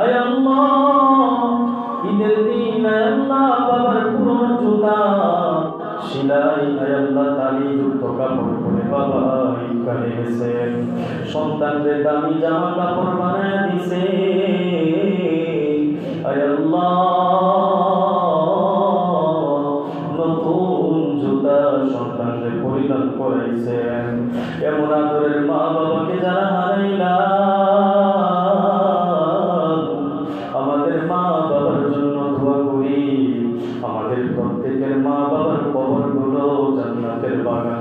আয় আল্লাহ, ঈদের বাবার পুরনো জুতা। সন্তানদের দামি জামা কাপড় বানায় দিছে। আয় আল্লাহ, নতুন জুতা সন্তানদের পরিধান করাইছেন এমন আদরের মা বাবাকে যারা হারাইলাম বাগান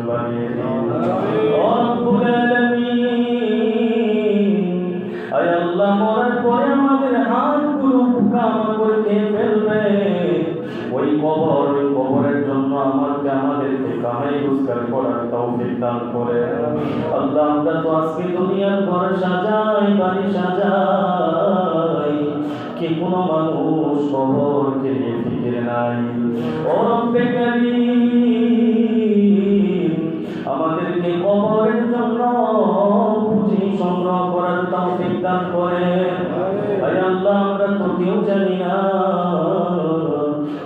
আল্লাহ তো আজকে সাজাই বাড়ি কি কোনো মানুষ কবরকে নিয়ে ফিকির নাই। রব্বে দান করে। আল্লাহ, আমরা জানি না।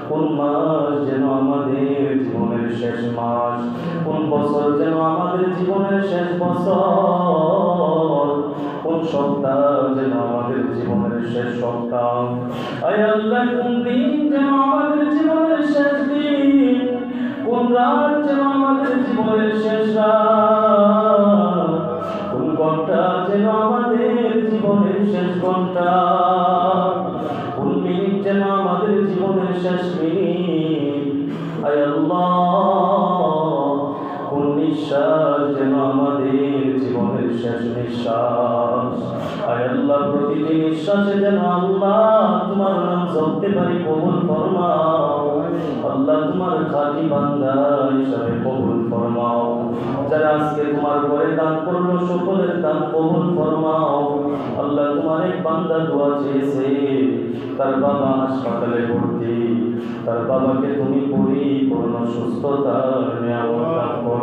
কোন মাস যেন আমাদের জীবনের শেষ মাস, কোন বছর যেন আমাদের জীবনের শেষ বছর, কোন সপ্তাহ যেন আমাদের জীবনের শেষ সপ্তাহ। আল্লাহ, কোন দিন যেন আমাদের জীবনের শেষ দিন, কোন রাত যেন আমাদের জীবনের শেষ রাত, কোন ঘণ্টা যেন আমাদের জীবনের শেষ ঘণ্টা কোন মিনিট যেন আমাদের জীবনের শেষ মিনিট আয় আল্লাহ কোন নিঃশ্বাস যেন আমাদের জীবনের শেষ নিঃশ্বাস। আল্লাহ, প্রতিটি নিঃশ্বাসে যেন আল্লাহ তোমার নাম জপতে পারি, কবুল ফরমাও। আল্লাহ তোমার খাঁটি হিসাবে কবুল ফরমাও। যারা আজকে তোমার ঘরে দান করল, সকলের দান কবুল ফরমাও। আল্লাহ তোমার এক দোয়া চেয়েছে, তার বাবা হাসপাতালে ভর্তি। তার বাবাকে তুমি পরিপূর্ণ নিয়ামত দান